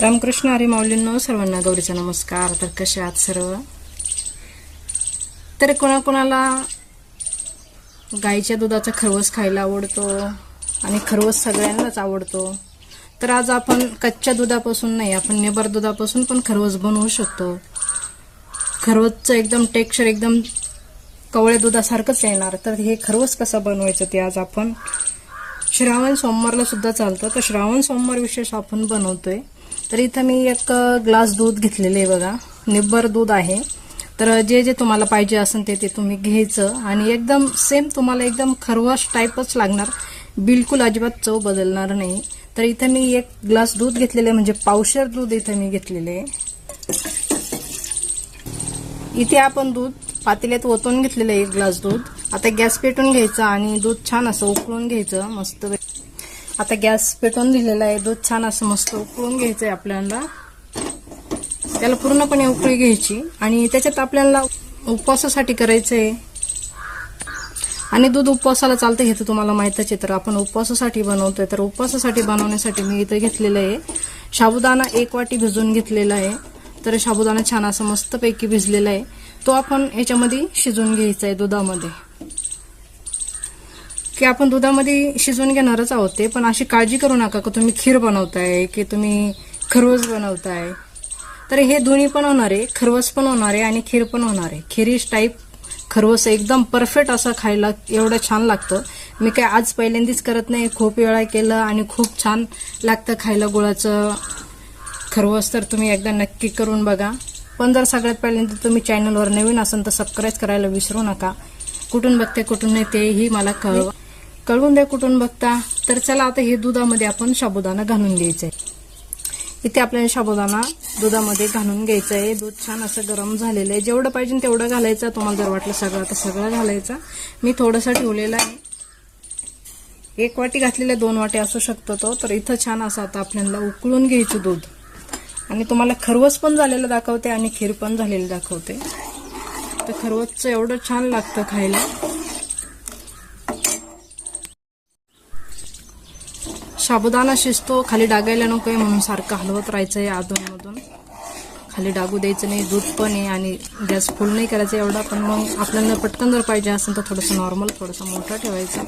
रामकृष्ण हरी माऊलींनो सर्वांना गौरीचा नमस्कार. तर कसे आहात सर्व? तर कोणाकोणाला गाईच्या दुधाचा खरवस खायला आवडतो आणि खरवस सगळ्यांनाच आवडतो तर आज आपण कच्च्या दुधापासून नाही आपण नेबर दुधापासून पण खरवस बनवू शकतो. खरवसचं एकदम टेक्स्चर एकदम कवळ्या दुधासारखंच येणार. तर हे खरवस कसं बनवायचं ते आज आपण श्रावण सोमवारला सुद्धा चालतं. तर श्रावण सोमवार विशेष आपण बनवतोय. तर इथं मी एक ग्लास दूध घेतलेलं आहे बघा. निब्बर दूध आहे. तर जे जे तुम्हाला पाहिजे असेल ते ते तुम्ही घ्यायचं. आणि एकदम सेम तुम्हाला एकदम खरवस टाईपच लागणार. बिलकुल अजिबात चव बदलणार नाही. तर इथं मी एक ग्लास दूध घेतलेलं आहे, म्हणजे पावशर दूध इथं मी घेतलेले आहे. इथे आपण दूध पातेल्यात ओतून घेतलेलं आहे एक ग्लास दूध. आता गॅस पेटून घ्यायचा आणि दूध छान असं उकळून घ्यायचं. मस्त आता गॅस पेटवून दिलेला आहे. दूध छान असं मस्त उकळून घ्यायचं आहे आपल्याला. त्याला पूर्णपणे उकळी घ्यायची. आणि त्याच्यात आपल्याला उपवासासाठी करायचं आहे आणि दूध उपवासाला चालतं हे तर तुम्हाला माहीतच आहे. तर आपण उपवासासाठी बनवतोय. तर उपवासासाठी बनवण्यासाठी मी इथं घेतलेलं आहे. साबुदाणा एक वाटी भिजवून घेतलेला आहे. तर साबुदाणा छान असं मस्तपैकी भिजलेला आहे. तो आपण याच्यामध्ये शिजवून घ्यायचा आहे दुधामध्ये. की आपण दुधामध्ये शिजवून घेणारच आहोत ते पण अशी काळजी करू नका की तुम्ही खीर बनवताय की तुम्ही खरवस बनवताय. तर हे दोन्ही पण होणार आहे खरवस पण होणार आहे आणि खीर पण होणार आहे. खिरीश टाईप खरवस एकदम परफेक्ट असं खायला एवढं छान लागतं. मी काय आज पहिल्यांदाच करत नाही खूप वेळा केलं आणि खूप छान लागतं खायला गुळाचं. खरवस तर तुम्ही एकदा नक्की करून बघा. पण जर सगळ्यात पहिल्यांदा तुम्ही चॅनलवर नवीन असाल तर सबस्क्राईब करायला विसरू नका. कुठून बघते कुठून नाही तेही मला कळवा. कळवून द्या कुठून बघता. तर चला आता हे दुधामध्ये आपण साबुदाणा घालून घ्यायचं आहे इथे आपल्याला साबुदाणा दुधामध्ये घालून घ्यायचं आहे दूध छान असं गरम झालेलं आहे. जेवढं पाहिजे तेवढं घालायचं. तुम्हाला जर वाटलं सगळं तर सगळं घालायचं. मी थोडंसं ठेवलेलं आहे. एक वाटी घातलेल्या दोन वाटी असू शकतो तो तर इथं छान असं आता आपल्याला उकळून घ्यायचं दूध. आणि तुम्हाला खरवस पण झालेलं दाखवते आणि खीर पण झालेलं दाखवते. तर खरवसचं एवढं छान लागतं खायला. साबुदाणा शिजतो खाली डागायला नको आहे म्हणून सारखं हलवत राहायचं आहे अधूनमधून खाली डागू द्यायचं नाही दूध पण आहे आणि गॅस फुल नाही करायचं एवढा पण मग आपल्याला पटकन जर पाहिजे असेल तर थोडंसं नॉर्मल थोडंसं मोठं ठेवायचं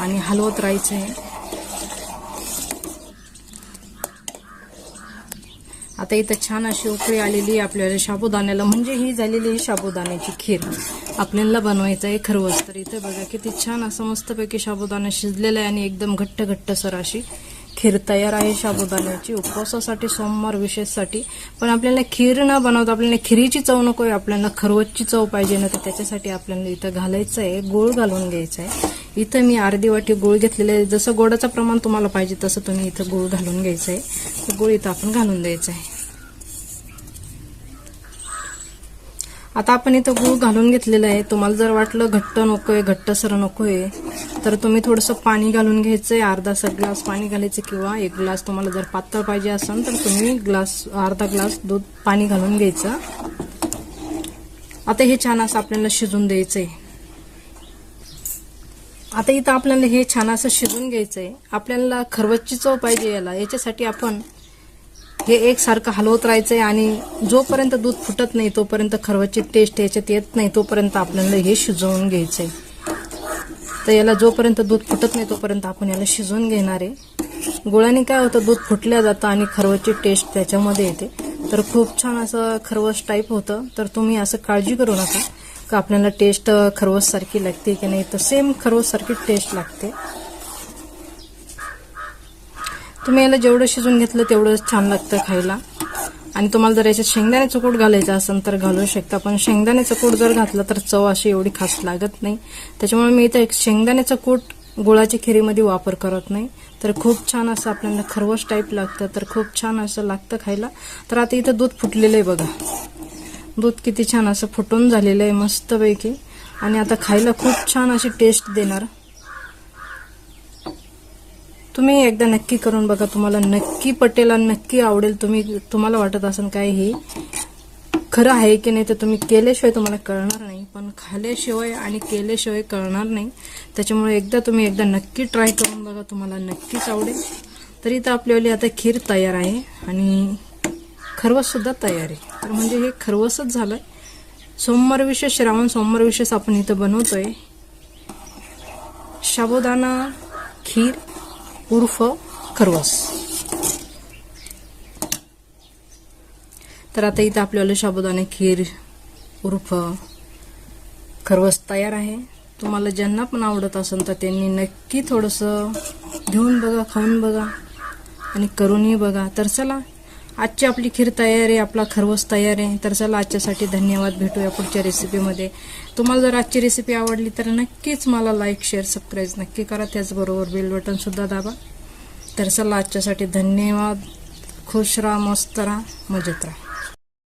आणि हलवत राहायचं आहे. आता इथं छान अशी उकळी आलेली आहे आपल्याला शाबुदाण्याला म्हणजे ही झालेली आहे साबुदाण्याची खीर. आपल्याला बनवायचं आहे खरवस. तर इथे बघा किती छान असं मस्तपैकी साबुदाणा शिजलेला आहे आणि एकदम घट्ट घट्ट सर अशी खीर तयार आहे साबुदाण्याची उपवासासाठी सोमवार विशेषसाठी. पण आपल्याला खीर न बनवता आपल्याला खिरीची चव नको आहे आपल्याला खरवसची चव पाहिजे ना तर त्याच्यासाठी आपल्याला इथं घालायचं आहे गोळ घालून घ्यायचं आहे इथं मी अर्धी वाटी गोळ घेतलेलं आहे. जसं गोडाचं प्रमाण तुम्हाला पाहिजे तसं तुम्ही इथं गोळ घालून घ्यायचं आहे तर गुळ इथं आपण घालून द्यायचं आहे आता आपण इथं गूळ घालून घेतलेलं आहे. तुम्हाला जर वाटलं घट्ट नकोय घट्ट सर नकोय तर तुम्ही थोडंसं पाणी घालून घ्यायचंय अर्धा सा ग्लास पाणी घालायचं किंवा एक ग्लास तुम्हाला जर पातळ पाहिजे असेल तर तुम्ही ग्लास अर्धा ग्लास दूध पाणी घालून घ्यायचं. आता हे छान असं आपल्याला शिजून द्यायचंय. आता इथं आपल्याला हे छान असं शिजून घ्यायचंय. आपल्याला खरवच्ची चव पाहिजे याला. याच्यासाठी आपण हे एकसारखं हलवत राहायचंय आणि जोपर्यंत दूध फुटत नाही तोपर्यंत खरवची टेस्ट याच्यात येत नाही तोपर्यंत आपल्याला हे शिजवून घ्यायचंय. तर याला जोपर्यंत दूध फुटत नाही तोपर्यंत आपण याला शिजवून घेणार आहे. गुळाने काय होतं दूध फुटल्या जातं आणि खरवची टेस्ट त्याच्यामध्ये येते. तर खूप छान असं खरवस टाईप होतं. तर तुम्ही असं काळजी करू नका का आपल्याला टेस्ट खरवस सारखी लागते की नाही. तर सेम खरवस सारखी टेस्ट लागते. तुम्ही याला जेवढं शिजून घेतलं तेवढं छान लागतं खायला. आणि तुम्हाला जर याच्यात शेंगदाण्याचं चकूट घालायचं असेल तर घालू शकता पण शेंगदाण्याचं चकूट जर घातलं तर चव अशी एवढी खास लागत नाही. त्याच्यामुळे मी इथं एक शेंगदाण्याचं कूट गुळाच्या खिरीमध्ये वापर करत नाही. तर खूप छान असं आपल्याला खरवस टाईप लागतं तर खूप छान असं लागतं खायला. तर आता इथं दूध फुटलेलं आहे बघा. दूध किती छान असं फुटून झालेलं आहे मस्तपैकी. आणि आता खायला खूप छान अशी टेस्ट देणार. तुम्ही एकदा नक्की करून बघा तुम्हाला नक्की पटेल आणि नक्की आवडेल तुम्ही तुम्हाला वाटत असेल काय हे खरं आहे की नाही तर तुम्ही केल्याशिवाय तुम्हाला कळणार नाही पण खाल्याशिवाय आणि केल्याशिवाय कळणार नाही. त्याच्यामुळे एकदा तुम्ही एकदा नक्की ट्राय करून बघा तुम्हाला नक्कीच आवडेल. तर इथं आपल्यावाली आता खीर तयार आहे आणि खरवससुद्धा तयार आहे. तर म्हणजे हे खरवसच झालं सोमवार विशेष श्रावण सोमवार विशेष आपण इथं बनवतोय. साबुदाणा खीर उर्फ खरवस. तर आता इथं आपल्याला शाबुदाने खीर उर्फ खरवस तयार आहे. तुम्हाला ज्यांना पण आवडत असेल तर त्यांनी नक्की थोडंसं घेऊन बघा खाऊन बघा आणि करूनही बघा. तर चला आजची आपली खीर तयार आहे आपला खरवस तयार आहे. तर चला आजच्यासाठी धन्यवाद. भेटूया पुढच्या रेसिपीमध्ये तुम्हाला जर आजची रेसिपी आवडली तर नक्कीच मला लाईक शेअर सबस्क्राईब नक्की करा. त्याचबरोबर बेल बटनसुद्धा दाबा. तर चला आजच्यासाठी धन्यवाद. खुश राहा मस्त राहा मजेत राहा.